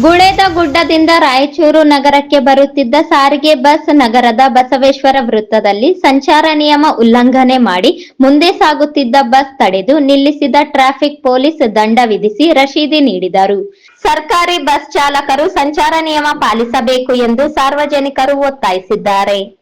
ಗುಳೇದ ಗುಡ್ಡದಿಂದ ರಾಯಚೂರು ನಗರಕ್ಕೆ ಬರುತ್ತಿದ್ದ ಸಾರಿಗೆ ಬಸ್ ನಗರದ ಬಸವೇಶ್ವರ ವೃತ್ತದಲ್ಲಿ ಸಂಚಾರ ನಿಯಮ ಉಲ್ಲಂಘನೆ ಮಾಡಿ ಮುಂದೆ ಸಾಗುತ್ತಿದ್ದ ಬಸ್ ತಡೆದು ನಿಲ್ಲಿಸಿದ ಟ್ರಾಫಿಕ್ ಪೊಲೀಸ್ ದಂಡ ವಿಧಿಸಿ ರಶೀದಿ ನೀಡಿದರು. ಸರ್ಕಾರಿ ಬಸ್ ಚಾಲಕರು ಸಂಚಾರ ನಿಯಮ ಪಾಲಿಸಬೇಕು ಎಂದು ಸಾರ್ವಜನಿಕರು ಒತ್ತಾಯಿಸಿದ್ದಾರೆ.